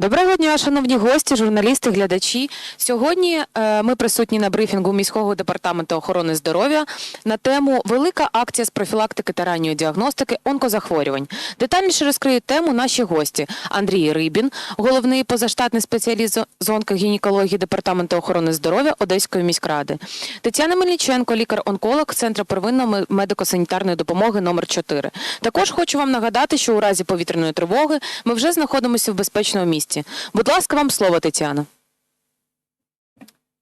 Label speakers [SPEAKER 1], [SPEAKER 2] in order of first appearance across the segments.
[SPEAKER 1] Доброго дня, шановні гості, журналісти, глядачі. Сьогодні е, ми присутні на брифінгу міського департаменту охорони здоров'я на тему Велика акція з профілактики та ранньої діагностики онкозахворювань. Детальніше розкриють тему наші гості: Андрій Рибін, головний позаштатний спеціаліст з онкогінекології департаменту охорони здоров'я Одеської міськради, Тетяна Мельниченко, лікар-онколог Центру первинної медико-санітарної допомоги номер 4 Також хочу вам нагадати, що у разі повітряної тривоги ми вже знаходимося в безпечному місці. Будь ласка, вам слово, Тетяна.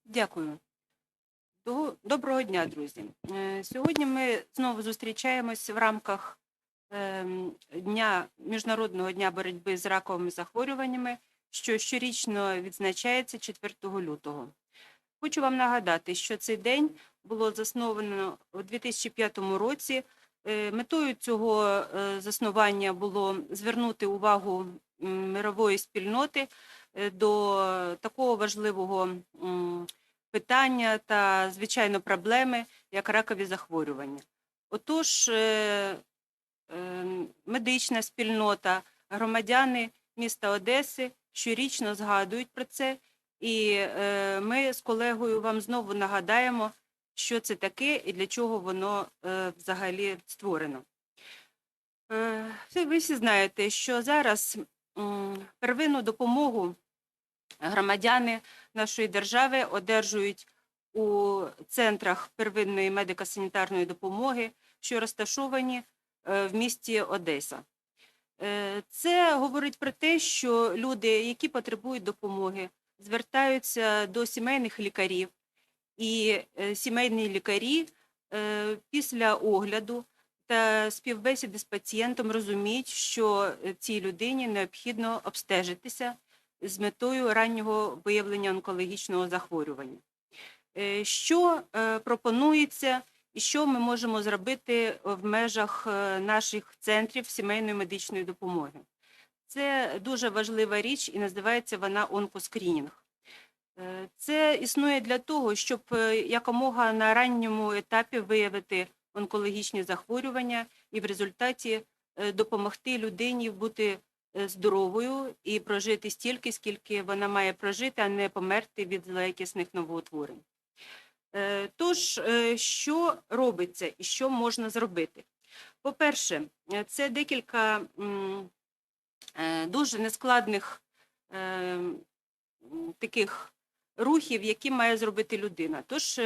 [SPEAKER 2] Дякую. Доброго дня, друзі. Е, Сьогодні ми знову зустрічаємось в рамках ем, дня Міжнародного дня боротьби з раковими захворюваннями, що щорічно відзначається 4 лютого. Хочу вам нагадати, що цей день було засновано у 2005 році. Е, Метою цього е, заснування було звернути увагу мирової спільноти е, до такого важливого питання та, звичайно, проблеми, як ракові захворювання. Отож, е, е, медична спільнота, громадяни міста Одеси щорічно згадують про це, і ми з колегою вам знову нагадаємо, що це таке і для чого воно взагалі створено. Ви всі знаєте, що зараз первинну допомогу громадяни нашої держави одержують у центрах первинної медико-санітарної допомоги, що розташовані е, в місті Одеса. Е, Це говорить про те, що люди, які потребують допомоги, звертаються до сімейних лікарів, і е, сімейні лікарі після огляду та співбесіди з пацієнтом розуміють, що е, цій людині необхідно обстежитися з метою раннього виявлення онкологічного захворювання. Е, Що е, пропонується і що ми можемо зробити в межах наших центрів сімейної медичної допомоги? Це дуже важлива річ і називається вона онкоскрінінг. Це існує для того, щоб якомога на ранньому етапі виявити онкологічні захворювання і в результаті е, допомогти людині бути е, здоровою і прожити стільки, скільки вона має прожити, а не померти від злоякісних новоутворень. Е, Тож, що робиться і що можна зробити? По-перше, це декілька дуже нескладних таких рухів, які має зробити людина. Тож,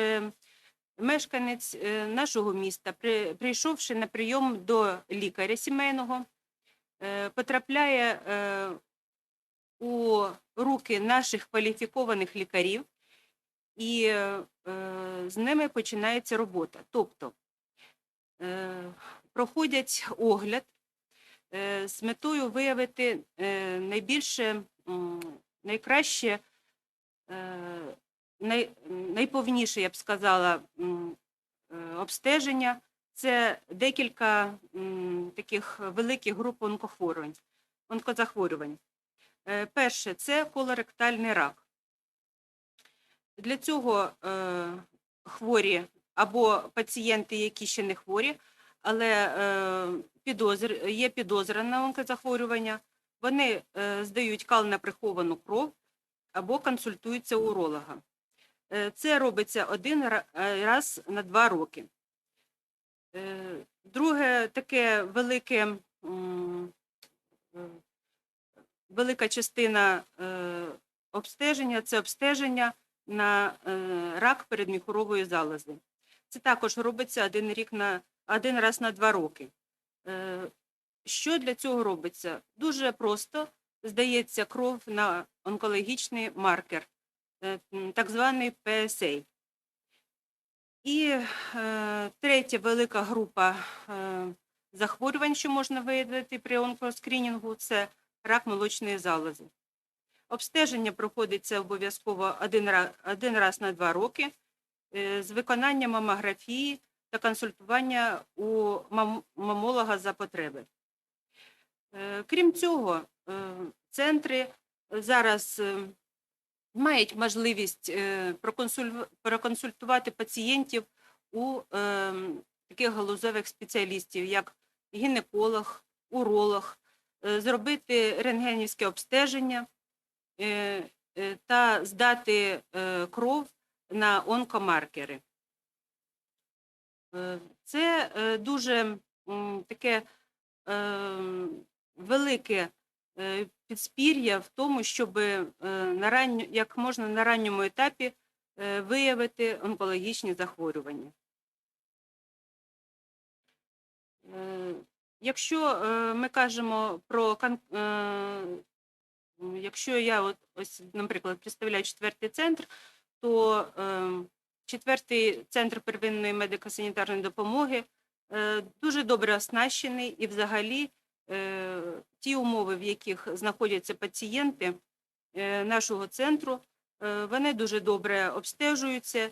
[SPEAKER 2] мешканець е, нашого міста, прийшовши на прийом до лікаря сімейного, е, потрапляє е, у руки наших кваліфікованих лікарів, і з ними починається робота. Тобто проходять огляд з метою виявити найбільше, найкраще, най, найповніше, я б сказала, е, обстеження. Це декілька таких великих груп онкохворювань, онкозахворювань. Е, Перше це колоректальний рак. Для цього е, хворі або пацієнти, які ще не хворі, але підозр, є підозра на онкозахворювання, вони здають кал на приховану кров або консультуються у уролога. Е, це робиться один е, раз на два роки. Е, Друге таке велике, велика частина обстеження це обстеження на рак передміхурової залози. Це також робиться один, рік на, один раз на два роки. Що для цього робиться? Дуже просто здається кров на онкологічний маркер, так званий PSA. І е, третя велика група е, захворювань, що можна виявити при онкоскрінінгу, це рак молочної залози. Обстеження проходиться обов'язково один, один раз на два роки е, з виконанням мамографії та консультування у мам- мамолога за потреби. Е, Крім цього, е, центри зараз е, мають можливість е, проконсуль- проконсультувати пацієнтів у е, таких галузевих спеціалістів, як гінеколог, уролог, е, зробити рентгенівське обстеження та здати кров на онкомаркери. Це дуже таке велике підспір'я в тому, щоб е, на ранню, як можна на ранньому етапі е, виявити онкологічні захворювання. Е, Якщо е, ми кажемо про е, якщо я от ось, наприклад, представляю четвертий центр, то е, четвертий центр первинної медико-санітарної допомоги е, дуже добре оснащений і взагалі е, ті умови, в яких знаходяться пацієнти е, нашого центру, е, вони дуже добре обстежуються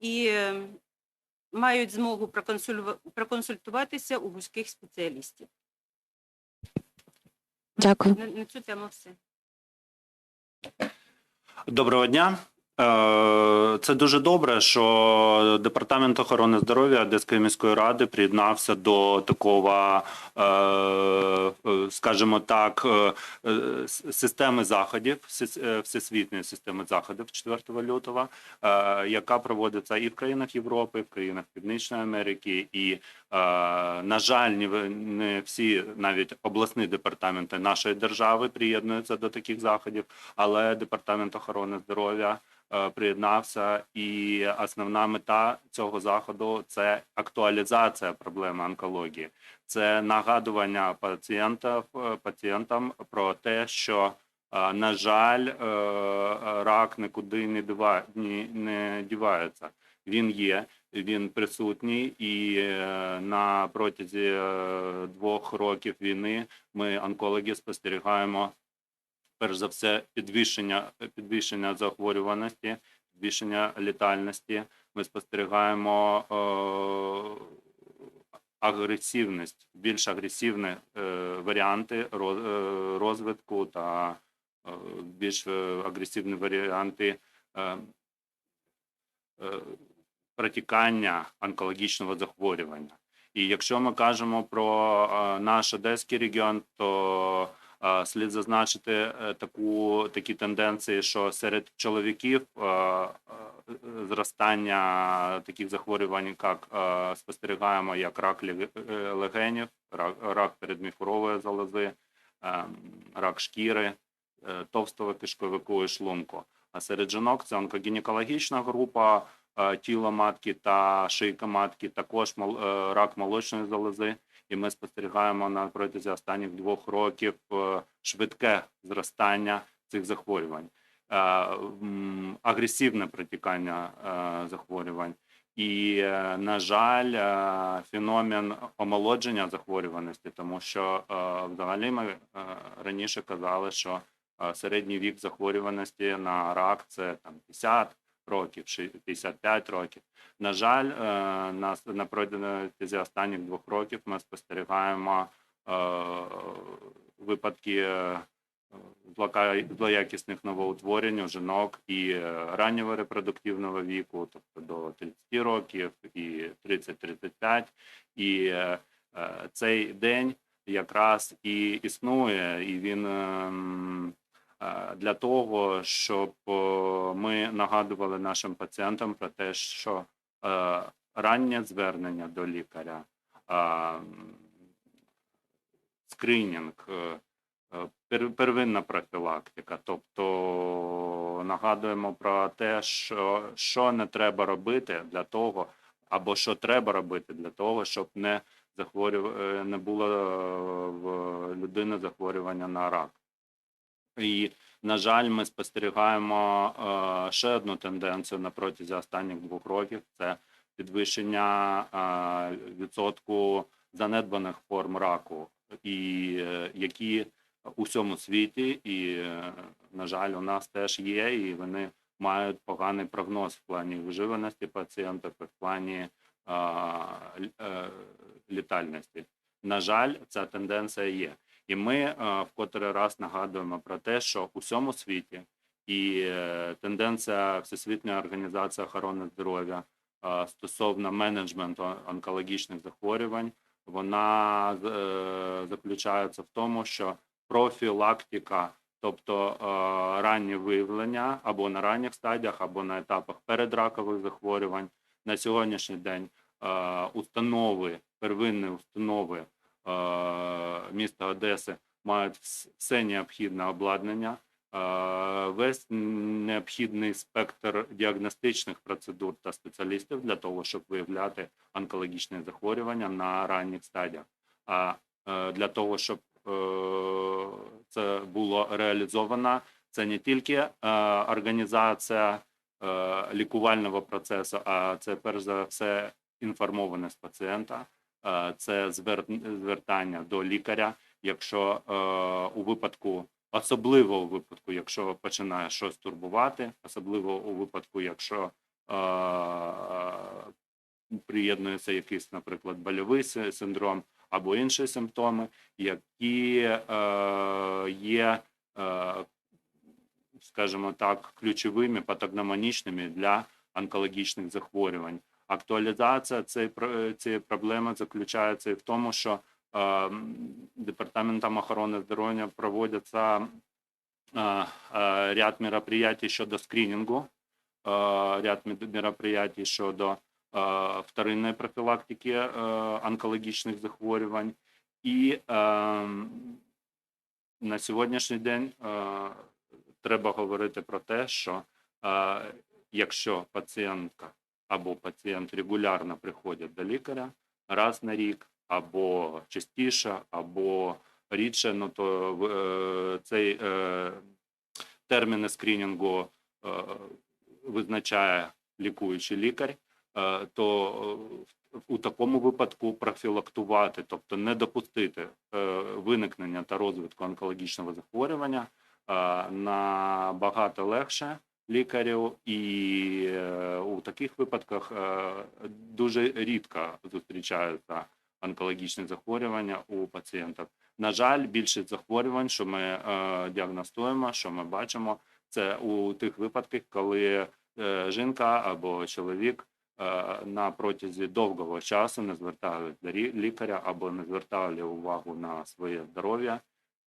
[SPEAKER 2] і е, мають змогу проконсультуватися у вузьких спеціалістів.
[SPEAKER 1] Дякую.
[SPEAKER 2] На, на цю тему все.
[SPEAKER 3] Доброго дня. Е, Це дуже добре, що департамент охорони здоров'я Одеської міської ради приєднався до такого, е, е, скажімо так, системи заходів, всес- всесвітньої системи заходів 4 лютого, яка проводиться і в країнах Європи, і в країнах Північної Америки. І, на жаль, не всі навіть обласні департаменти нашої держави приєднуються до таких заходів, але департамент охорони здоров'я приєднався, і основна мета цього заходу це актуалізація проблеми онкології, це нагадування пацієнтів е, пацієнтам про те, що е, на жаль, е, рак нікуди не дівається. Він є, він присутній, і е, на протязі е, двох років війни ми онкологи спостерігаємо перш за все підвищення підвищення захворюваності, підвищення літальності. Ми спостерігаємо е, агресивність, більш агресивні е, варіанти е, розвитку та е, більш е, агресивні варіанти е, е, протікання онкологічного захворювання. І якщо ми кажемо про е, наш одеський регіон, то слід зазначити е, таку такі тенденції, що серед чоловіків е, е, зростання таких захворювань, як е, спостерігаємо, як рак е, легенів, рак, передміхурової залози, е, рак шкіри, е, товстого кишковику і шлунку. А серед жінок це онкогінекологічна група, е, тіло матки та шийка матки, також е, рак молочної залози. І ми спостерігаємо на протязі останніх двох років е, швидке зростання цих захворювань, агресивне протікання захворювань. І, на жаль, феномен омолодження захворюваності, тому що взагалі ми раніше казали, що середній вік захворюваності на рак це там 50 років, ши- 55 років. На жаль, е, на, на протязі останніх двох років ми спостерігаємо е, випадки е, злоякісних новоутворень у жінок і раннього репродуктивного віку, тобто до 30 років і 30-35. І цей день якраз і існує, і він ем, для того, щоб е, ми нагадували нашим пацієнтам про те, що е, раннє звернення до лікаря, е, скринінг, е, е, первинна профілактика. Тобто нагадуємо про те, що, що не треба робити для того, або що треба робити для того, щоб не захворюв... е, не було е, в людини захворювання на рак. І, на жаль, ми спостерігаємо е, ще одну тенденцію на протязі останніх двох років: це підвищення е, відсотку занедбаних форм раку, і е, які у всьому світі, і, на жаль, у нас теж є, і вони мають поганий прогноз в плані виживаності пацієнтів, і в плані літальності. На жаль, ця тенденція є. І ми е, в котрий раз нагадуємо про те, що у всьому світі і е, тенденція Всесвітньої організації охорони здоров'я е, стосовно менеджменту онкологічних захворювань, вона заключається в тому, що профілактика тобто раннє виявлення або на ранніх стадіях, або на етапах передракових захворювань. На сьогоднішній день установи, первинні установи міста Одеси мають все необхідне обладнання, е, весь необхідний спектр діагностичних процедур та спеціалістів для того, щоб виявляти онкологічні захворювання на ранніх стадіях. А е, для того, щоб е, це було реалізовано, це не тільки е, організація е, лікувального процесу, а це перш за все інформованість пацієнта, е, це звертання до лікаря, якщо е, у випадку, особливо у випадку, якщо починає щось турбувати, особливо у випадку, якщо е, приєднується якийсь, наприклад, больовий синдром або інші симптоми, які е, є, е, скажімо так, ключовими патогномонічними для онкологічних захворювань. Актуалізація цієї, цієї проблеми заключається і в тому, що е, департаментом охорони здоров'я проводяться е, е, ряд мероприятий щодо скринінгу, е, ряд мероприятий щодо е, вторинної профілактики е, онкологічних захворювань. І е, на сьогоднішній день е, треба говорити про те, що е, якщо пацієнтка або пацієнт регулярно приходять до лікаря раз на рік, або частіше, або рідше, ну то е, цей е, терміни скринінгу е, визначає лікуючий лікар, то у такому випадку профілактувати, тобто не допустити виникнення та розвитку онкологічного захворювання набагато легше лікарю, і е, у таких випадках е, дуже рідко зустрічаються онкологічні захворювання у пацієнтів. На жаль, більшість захворювань, що ми е, діагностуємо, що ми бачимо, це у тих випадках, коли жінка або чоловік на протязі довгого часу не звертали до лікаря або не звертали увагу на своє здоров'я.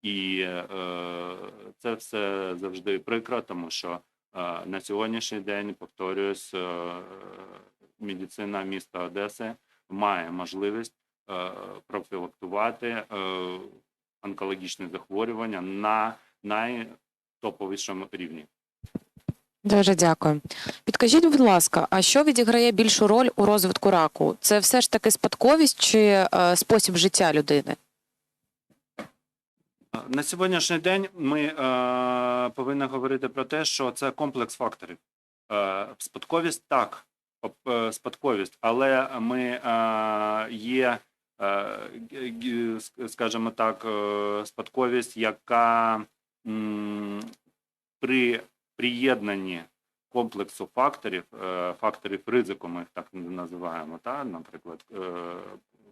[SPEAKER 3] І е, це все завжди прикро, тому що на сьогоднішній день, повторююсь, е, медицина міста Одеси має можливість е, профілактувати е, онкологічні захворювання на найтоповішому рівні.
[SPEAKER 1] Дуже дякую. Підкажіть, будь ласка, а що відіграє більшу роль у розвитку раку? Це все ж таки спадковість чи е, спосіб життя людини?
[SPEAKER 3] На сьогоднішній день ми е, повинні говорити про те, що це комплекс факторів. Е, спадковість так, е, спадковість, але ми е, є, е, скажімо так, е, спадковість, яка м, при приєднанні комплексу факторів, е, факторів ризику, ми їх так називаємо, та, наприклад, е,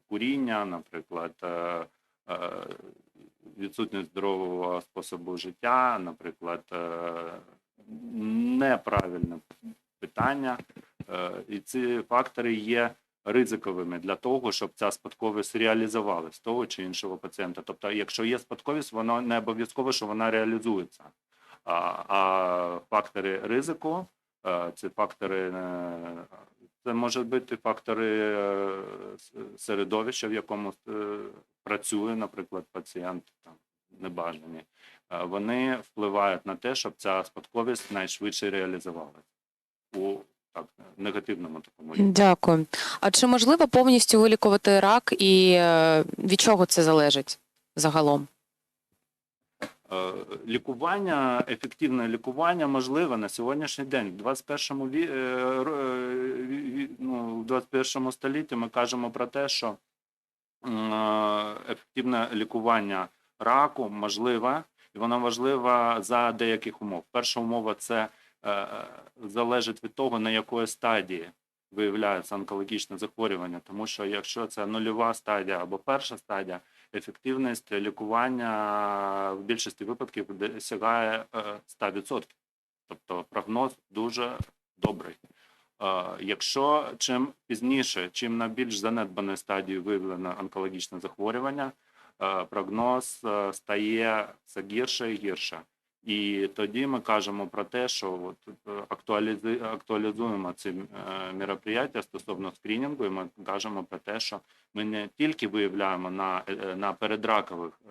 [SPEAKER 3] куріння, наприклад, е, е, відсутність здорового способу життя, наприклад, е, неправильне питання. Е, І ці фактори є ризиковими для того, щоб ця спадковість реалізувалась того чи іншого пацієнта. Тобто, якщо є спадковість, воно не обов'язково, що вона реалізується. А, а фактори ризику, це фактори, е, це можуть бути фактори середовища, в якому працює, наприклад, пацієнт там небажані. Е, Вони впливають на те, щоб ця спадковість найшвидше реалізувалася у так негативному такому рівні.
[SPEAKER 1] Дякую. А чи можливо повністю вилікувати рак і е, від чого це залежить загалом?
[SPEAKER 3] Е, Лікування, ефективне лікування можливе на сьогоднішній день. В 21 ві, ну, в 21 столітті ми кажемо про те, що ефективне лікування раку можливе, і воно важливе за деяких умов. Перша умова це е, залежить від того, на якої стадії виявляється онкологічне захворювання, тому що якщо це нульова стадія або перша стадія, ефективність лікування в більшості випадків досягає е, 100%. Тобто прогноз дуже добрий. Якщо чим пізніше, чим на більш занедбаній стадії виявлено онкологічне захворювання, е, прогноз е, стає все гірше і гірше. І тоді ми кажемо про те, що от е, актуалізуємо ці мероприятия стосовно скрінінгу, і ми кажемо про те, що ми не тільки виявляємо на, на передракових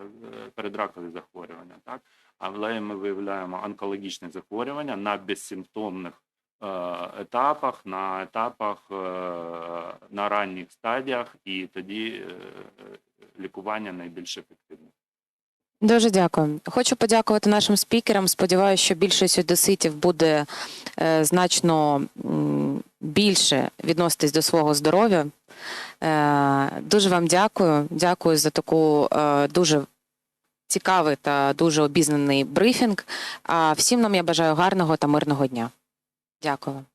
[SPEAKER 3] передракові захворювання, так але ми виявляємо онкологічні захворювання на безсимптомних етапах, на етапах е, на ранніх стадіях, і тоді е, лікування найбільш ефективне.
[SPEAKER 1] Дуже дякую. Хочу подякувати нашим спікерам. Сподіваюся, що більшість одеситів буде е, значно більше відноситись до свого здоров'я. Е, дуже вам дякую. Дякую за таку е, дуже цікавий та дуже обізнаний брифінг. А всім нам я бажаю гарного та мирного дня. Дякую.